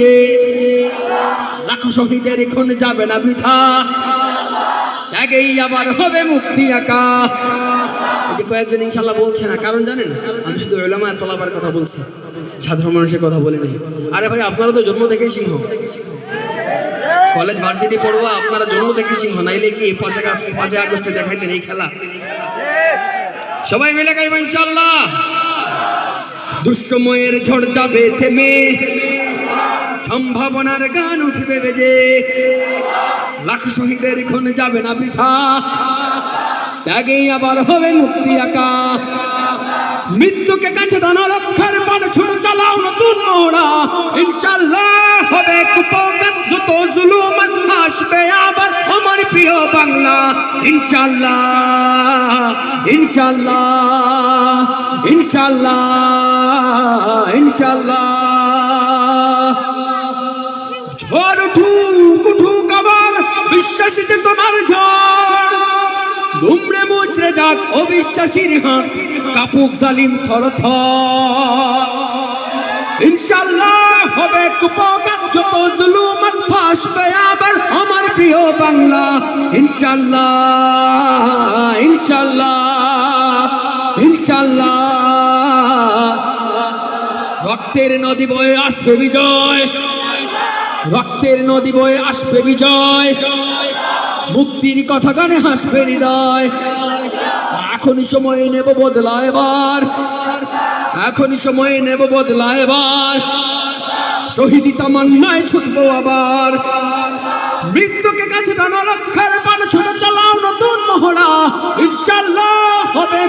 যে লাখো শহীদের খুন যাবে না বৃথা। ত্যাগেই আবার হবে মুক্তি আঁকা কয়েকজন ইনশাল্লাহ বলছে না, কারণ জানেন, আমি শুধু ওলামা তলাবার কথা বলছি, সাধারণ মানুষের কথা বলিনি আরে ভাই, আপনারা তো জন্ম থেকেই সিংহ। কলেজ, ভার্সিটি পড়বা আপনারা জন্ম থেকে সিংহ, নাইলে কি পাঁচ আগস্ট পাঁচই আগস্টে দেখাইতেন এই খেলা? সবাই মিলে গাইব ইনশাল্লাহ। দুঃসময়ের ঝড় যাবে থেমে। সম্ভাবনার গান উঠবে বেজে। লাখ শহীদের খুন যাবে না বৃথা। ত্যাগেই আবার হবে মুক্তি আঁকা মৃত্যুকে কাছে টানা রক্ষার পান ছুটে চালাও নতুন মোড়া। ইনশাল্লাহ হবে কুপকাত, যত জুলুম আসবে আবার আমার প্রিয় বাংলা। ইনশাল্লাহ ইনশাল্লাহ ইনশাল্লাহ ইনশাল্লাহ বিশ্বাসী চেতনার ঝড়। মুচড়ে যাক অবিশ্বাসীর হাত কাপুক জালিম থর ইনশাল্লাহ আমার প্রিয় বাংলা। ইনশাল্লাহ ইনশাল্লাহ ইনশাল্লাহ রক্তের নদী বয়ে আসবে বিজয়। রক্তের নদী বয়ে আসবে বিজয়। মুক্তির কথা গানে হাসবে হৃদয়। এখনই সময় নেব বদলা এবার। এখনই সময় নেব বদলা এবার। শহীদি তামান্নায় ছুটবো আবার। মৃত্যুকে কাছে টানা রক্ষার পান ছুটে চালাও নতুন মহড়া। ইনশাল্লাহ হবে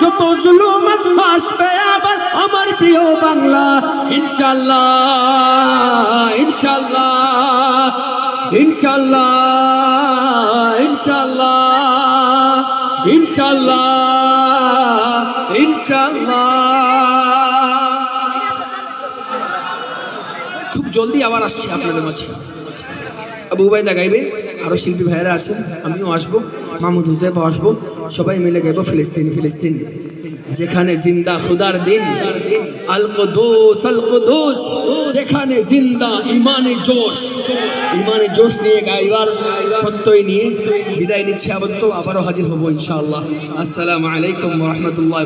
যত জুলুম আসবে আবার আমার প্রিয় বাংলা। ইনশাল্লাহ ইনশাল্লাহ ইনশাল্লাহ ইনশাল্লাহ ইনশাল্লাহ ইনশাল্লাহ। খুব জলদি আবার আসছি আপনাদের মাঝে। আবু উবাইদা গাইবে, আরও শিল্পী ভাইয়েরা আছেন, আমিও আসব মাহমুদ হুজেফ আসব, সবাই মিলে গাইবো ফিলিস্তিন ফিলিস্তিন। যেখানে জিন্দা খুদার দিন আল কুদুস যেখানে জিন্দা ইমানে জোশ ইমানে জোশ নিয়ে গাইবার প্রত্যয় নিয়ে বিদায় নিচ্ছে আবার তো আবারও হাজির হব ইনশাআল্লাহ। আসসালামু আলাইকুম রহমতুল্লাহ